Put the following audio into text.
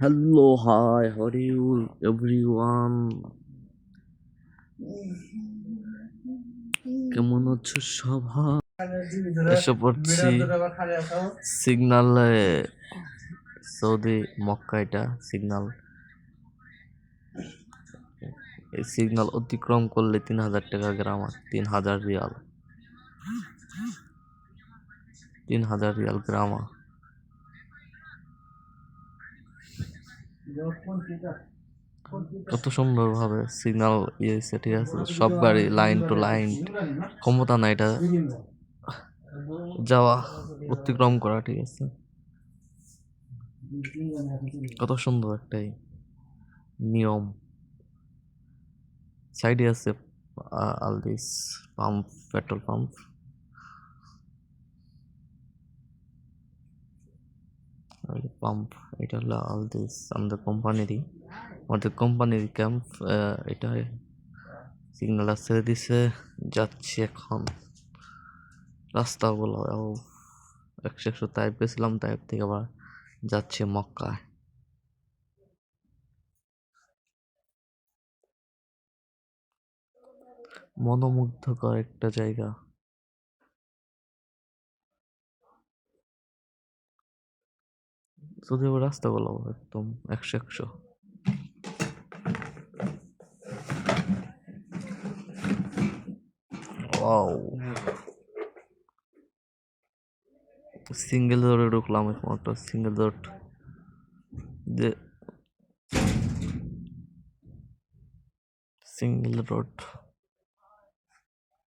Hello hi how are you everyone কেমন আছো সবাই? এসে পড়ছি সিগনাল, সৌদি, মক্কা এটা সিগনাল। এই সিগনাল অতিক্রম করলে তিন হাজার টাকা গ্রামার তিন হাজার রিয়াল। তিন হাজার রিয়াল গ্রামা কত সুন্দর ভাবে সিগন্যাল ইয়েছে, ঠিক আছে? সব গাড়ি লাইন টু লাইন ক্ষমতা না এটা যাওয়া, অতিক্রম করা, ঠিক আছে? কত সুন্দর একটাই নিয়ম। সাইডে আছে আলদিস পাম্প পেট্রোল পাম্প পাম্প এটা হলো আলদিস আমাদের কোম্পানিরই আমাদের কোম্পানির ক্যাম্প এটা সিগন্যাল ছেড়ে দিছে, যাচ্ছি এখন। রাস্তাগুলো একশো একশো টাইপ গেছিলাম টাইপ থেকে আবার যাচ্ছে মক্কায়। মনোমুগ্ধকর একটা জায়গা। যদিও রাস্তাগুলো একদম একশো একশো। সিঙ্গেল রোডে ঢুকলাম এখন একটা সিঙ্গেল রোড যে সিঙ্গেল রোড